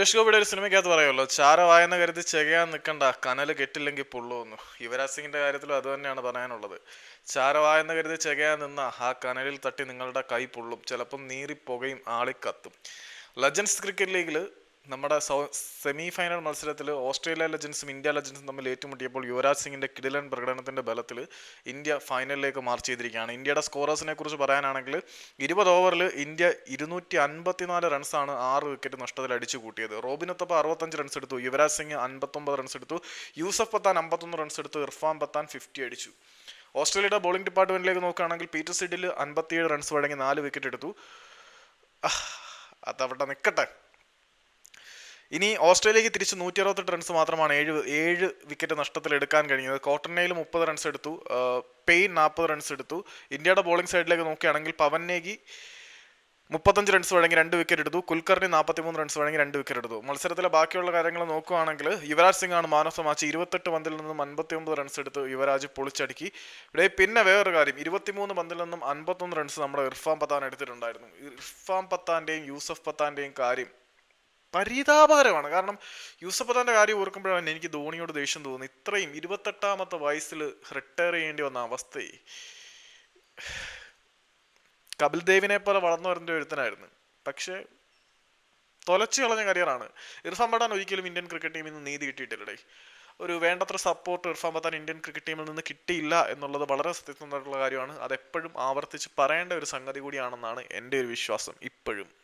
സുരേഷ് ഗോപിയുടെ ഒരു സിനിമയ്ക്കകത്ത് പറയുമല്ലോ ചാരവായെന്ന് കരുതി ചെകയാൻ നിൽക്കണ്ട കനൽ കെട്ടില്ലെങ്കിൽ പൊള്ളുമെന്ന്. യുവരാജ് സിംഗിന്റെ കാര്യത്തിലും അത് തന്നെയാണ് പറയാനുള്ളത്. ചാരവായെന്ന് കരുതി ചെകയാൻ നിന്ന ആ കനലിൽ തട്ടി നിങ്ങളുടെ കൈ പൊള്ളും ചിലപ്പം നീറി പുകയും ആളിക്കത്തും. ലെജൻസ് ക്രിക്കറ്റ് ലീഗിൽ നമ്മുടെ സെമി ഫൈനൽ മത്സരത്തിൽ ഓസ്ട്രേലിയ ലെജൻസും ഇന്ത്യ ലെജൻസും തമ്മിൽ ഏറ്റുമുട്ടിയപ്പോൾ യുവരാജ് സിംഗിന്റെ കിടിലൻ പ്രകടനത്തിന്റെ ബലത്തിൽ ഇന്ത്യ ഫൈനലിലേക്ക് മാർച്ച് ചെയ്തിരിക്കുകയാണ്. ഇന്ത്യയുടെ സ്കോറേഴ്സിനെ കുറിച്ച് പറയാനാണെങ്കിൽ ഇരുപത് ഓവറിൽ ഇന്ത്യ ഇരുന്നൂറ്റി അൻപത്തിനാല് റൺസാണ് ആറ് വിക്കറ്റ് നഷ്ടത്തിൽ അടിച്ചു കൂട്ടിയത്. റോബിൻ ഉത്തപ്പ അറുപത്തഞ്ച് റൺസ് എടുത്തു യുവരാജ് സിംഗ് അൻപത്തൊമ്പത് റൺസ് എടുത്തു യൂസഫ് പത്താൻ അമ്പത്തൊന്ന് റൺസ് എടുത്തു ഇർഫാൻ പത്താൻ ഫിഫ്റ്റി അടിച്ചു. ഓസ്ട്രേലിയയുടെ ബോളിംഗ് ഡിപ്പാർട്ട്മെന്റിലേക്ക് നോക്കുകയാണെങ്കിൽ പീറ്റർ സിഡിൽ അൻപത്തിയേഴ് റൺസ് വഴങ്ങി നാല് വിക്കറ്റ് എടുത്തു. അത് അതവിടെ നിൽക്കട്ടെ ഇനി ഓസ്ട്രേലിയക്ക് തിരിച്ച് നൂറ്റി അറുപത്തെട്ട് റൺസ് മാത്രമാണ് ഏഴ് ഏഴ് വിക്കറ്റ് നഷ്ടത്തിൽ എടുക്കാൻ കഴിഞ്ഞത് കോട്ടണ്ണയിൽ മുപ്പത് റൺസ് എടുത്തു. പെയിൻ നാൽപ്പത് റൺസ് എടുത്തു. ഇന്ത്യയുടെ ബോളിംഗ് സൈഡിലേക്ക് നോക്കുകയാണെങ്കിൽ പവൻ നേഗി മുപ്പത്തഞ്ച് റൺസ് വഴങ്ങി രണ്ട് വിക്കറ്റ് എടുത്തു. കുൽക്കർണി നാൽപ്പത്തിമൂന്ന് റൺസ് വഴങ്ങി രണ്ട് വിക്കറ്റ് എടുത്തു. മത്സരത്തിലെ ബാക്കിയുള്ള കാര്യങ്ങൾ നോക്കുകയാണെങ്കിൽ യുവരാജ് സിംഗ് ആണ് മാൻ ഓഫ് ദ മാച്ച് ഇരുപത്തെട്ട് പന്തിൽ നിന്നും അൻപത്തി ഒമ്പത് റൺസ് എടുത്ത് യുവരാജ് പൊളിച്ചടുക്കി. ഇവിടെ പിന്നെ വേറൊരു കാര്യം. ഇരുപത്തിമൂന്ന് പന്തിൽ നിന്നും അൻപത്തൊന്ന് റൺസ് നമ്മുടെ ഇർഫാൻ പത്താൻ എടുത്തിട്ടുണ്ടായിരുന്നു. ഇർഫാൻ പത്താന്റെയും യൂസഫ് പത്താന്റെയും കാര്യം പരിതാപകരമാണ്. കാരണം യൂസഫ് കാര്യം ഓർക്കുമ്പോഴാണ് എനിക്ക് ധോണിയോട് ദേഷ്യം തോന്നുന്നു ഇത്രയും ഇരുപത്തെട്ടാമത്തെ വയസ്സിൽ റിട്ടയർ ചെയ്യേണ്ടി വന്ന അവസ്ഥയെ. കപിൽ ദേവിനെ പോലെ വളർന്നു വരുന്ന ഒരുത്തനായിരുന്നു. പക്ഷേ തൊലച്ചു കളഞ്ഞ കരിയറാണ് ഇർഫാൻ പത്താൻ ഒരിക്കലും ഇന്ത്യൻ ക്രിക്കറ്റ് ടീമിൽ നിന്ന് നീതി കിട്ടിയിട്ടില്ലടേ. ഒരു വേണ്ടത്ര support Irfan Pathan Indian cricket ടീമിൽ നിന്ന് കിട്ടിയില്ല എന്നുള്ളത് വളരെ സത്യസന്ധമായിട്ടുള്ള കാര്യമാണ്. അതെപ്പോഴും ആവർത്തിച്ച് പറയേണ്ട ഒരു സംഗതി കൂടിയാണെന്നാണ് എന്റെ ഒരു വിശ്വാസം ഇപ്പോഴും.